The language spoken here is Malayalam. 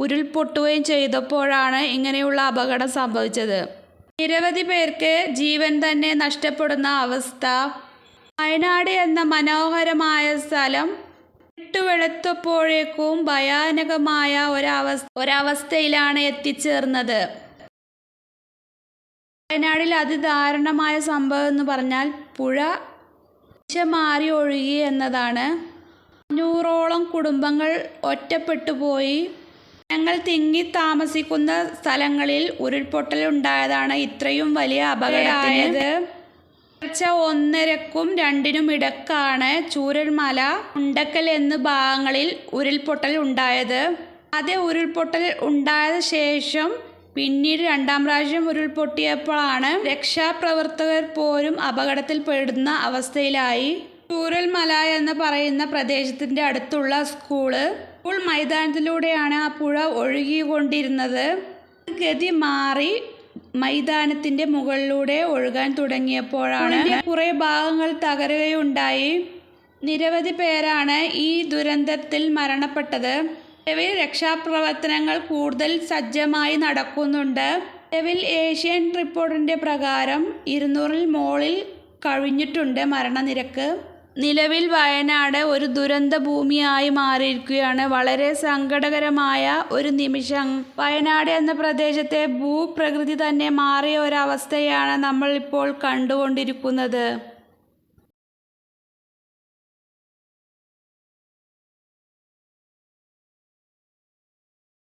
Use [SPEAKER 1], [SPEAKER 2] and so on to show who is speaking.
[SPEAKER 1] ഉരുൾപൊട്ടുകയും ചെയ്തപ്പോഴാണ് ഇങ്ങനെയുള്ള അപകടം സംഭവിച്ചത്. നിരവധി പേർക്ക് ജീവൻ തന്നെ നഷ്ടപ്പെടുന്ന അവസ്ഥ. വയനാട് എന്ന മനോഹരമായ സ്ഥലം ഇട്ടുവെളുത്തപ്പോഴേക്കും ഭയാനകമായ ഒരവസ്ഥ ഒരവസ്ഥയിലാണ് എത്തിച്ചേർന്നത്. വയനാടിൽ അതിദാരുണമായ സംഭവം എന്ന് പറഞ്ഞാൽ പുഴ മാറി ഒഴുകി എന്നതാണ്. അഞ്ഞൂറോളം കുടുംബങ്ങൾ ഒറ്റപ്പെട്ടു പോയി. ഞങ്ങൾ തിങ്ങി താമസിക്കുന്ന സ്ഥലങ്ങളിൽ ഉരുൾപൊട്ടൽ ഉണ്ടായതാണ് ഇത്രയും വലിയ അപകടമായത് പുലർച്ചെ ഒന്നരക്കും രണ്ടിനും ഇടക്കാണ് ചൂരൽമല ഉണ്ടക്കൽ എന്ന ഭാഗങ്ങളിൽ ഉരുൾപൊട്ടൽ ഉണ്ടായത്. ആദ്യ ഉരുൾപൊട്ടൽ ഉണ്ടായ ശേഷം പിന്നീട് രണ്ടാം പ്രാവശ്യം ഉരുൾപൊട്ടിയപ്പോഴാണ് രക്ഷാപ്രവർത്തകർ പോലും അപകടത്തിൽപ്പെടുന്ന അവസ്ഥയിലായി. ചൂരൽമല എന്ന് പറയുന്ന പ്രദേശത്തിന്റെ അടുത്തുള്ള സ്കൂൾ. സ്കൂൾ മൈതാനത്തിലൂടെയാണ് ആ പുഴ ഒഴുകിക്കൊണ്ടിരുന്നത്. ഗതി മാറി മൈതാനത്തിന്റെ മുകളിലൂടെ ഒഴുകാൻ തുടങ്ങിയപ്പോഴാണ് കുറേ ഭാഗങ്ങൾ തകരുകയുണ്ടായി. നിരവധി പേരാണ് ഈ ദുരന്തത്തിൽ മരണപ്പെട്ടത്. നിലവിൽ രക്ഷാപ്രവർത്തനങ്ങൾ കൂടുതൽ സജ്ജമായി നടക്കുന്നുണ്ട്. നിലവിൽ ഏഷ്യൻ റിപ്പോർട്ടിന്റെ പ്രകാരം ഇരുന്നൂറിൽ മോളിൽ കഴിഞ്ഞിട്ടുണ്ട് മരണനിരക്ക്. നിലവിൽ വയനാട് ഒരു ദുരന്ത ഭൂമിയായി മാറിയിരിക്കുകയാണ്. വളരെ സങ്കടകരമായ ഒരു നിമിഷം. വയനാട് എന്ന പ്രദേശത്തെ ഭൂപ്രകൃതി തന്നെ മാറിയ ഒരവസ്ഥയാണ് നമ്മൾ ഇപ്പോൾ കണ്ടുകൊണ്ടിരിക്കുന്നത്.